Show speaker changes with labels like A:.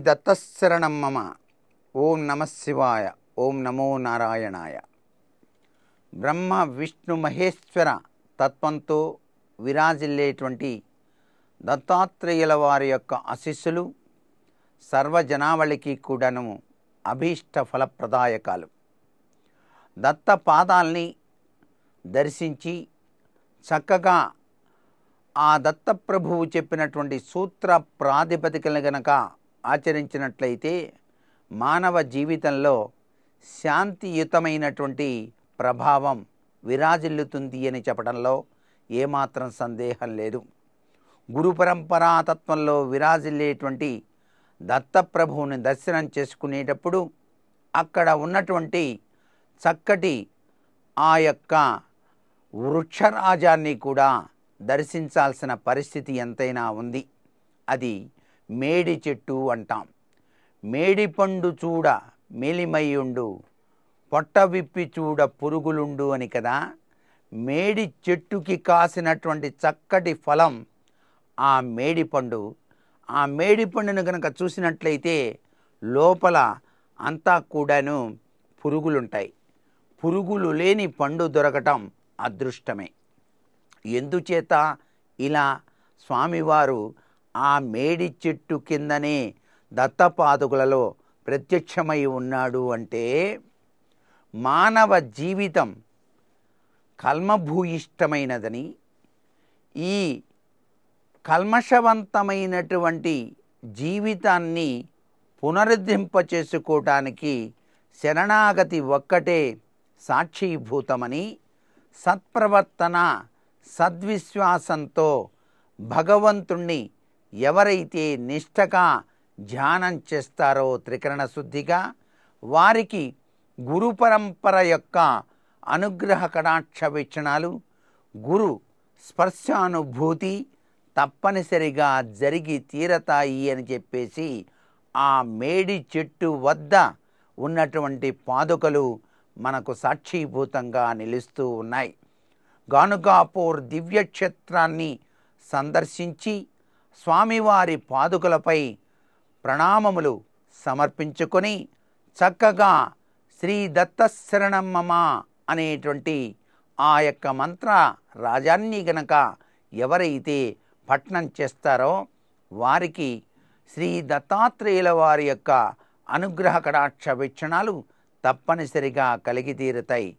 A: దత్తశరణం మమ. ఓం నమ శివాయ. ఓం నమో నారాయణాయ. బ్రహ్మ విష్ణు మహేశ్వర తత్వంతో విరాజిల్లేటువంటి దత్తాత్రేయుల వారి యొక్క ఆశీస్సులు సర్వజనావళికి కూడాను అభీష్ట ఫలప్రదాయకాలు. దత్త పాదాల్ని దర్శించి చక్కగా ఆ దత్తప్రభువు చెప్పినటువంటి సూత్ర ప్రాతిపదికలు గనక ఆచరించినట్లయితే మానవ జీవితంలో శాంతియుతమైనటువంటి ప్రభావం విరాజిల్లుతుంది అని చెప్పడంలో ఏమాత్రం సందేహం లేదు. గురు విరాజిల్లేటువంటి దత్తప్రభువుని దర్శనం చేసుకునేటప్పుడు అక్కడ ఉన్నటువంటి చక్కటి ఆ యొక్క వృక్షరాజాన్ని కూడా దర్శించాల్సిన పరిస్థితి ఎంతైనా ఉంది. అది మేడి చెట్టు అంటాం. మేడి పండు చూడ మేలిమయ్యుండు పొట్ట విప్పి చూడ పురుగులుండు అని కదా? మేడి చెట్టుకి కాసినటువంటి చక్కటి ఫలం ఆ మేడి పండు. ఆ మేడి పండును కనుక చూసినట్లయితే లోపల అంతా కూడాను పురుగులుంటాయి. పురుగులు లేని పండు దొరకటం అదృష్టమే. ఎందుచేత? ఇలా స్వామివారు ఆ మేడి చెట్టు కిందనే దత్తపాదుకులలో ప్రత్యక్షమై ఉన్నాడు అంటే మానవ జీవితం కల్మభూయిష్టమైనదని ఈ కల్మషవంతమైనటువంటి జీవితాన్ని పునరుద్ధరింప చేసుకోవటానికి శరణాగతి ఒక్కటే సాక్షీభూతమని సత్ప్రవర్తన సద్విశ్వాసంతో భగవంతుణ్ణి ఎవరైతే నిష్టగా ధ్యానం చేస్తారో త్రికరణ శుద్ధిగా వారికి గురు పరంపర యొక్క అనుగ్రహ కడాక్ష వీక్షణాలు గురు స్పర్శానుభూతి తప్పనిసరిగా జరిగి తీరతాయి అని చెప్పేసి ఆ మేడి చెట్టు వద్ద ఉన్నటువంటి పాదుకలు మనకు సాక్షీభూతంగా నిలుస్తూ ఉన్నాయి. గానుగాపూర్ దివ్యక్షేత్రాన్ని సందర్శించి స్వామివారి పాదుకలపై ప్రణామములు సమర్పించుకొని చక్కగా శ్రీ దత్తశరణమ్మ అనేటువంటి ఆ యొక్క మంత్ర రాజాన్ని గనక ఎవరైతే పట్నం చేస్తారో వారికి శ్రీ దత్తాత్రేయుల వారి యొక్క అనుగ్రహ కటాక్ష వీక్షణాలు తప్పనిసరిగా కలిగి తీరుతాయి.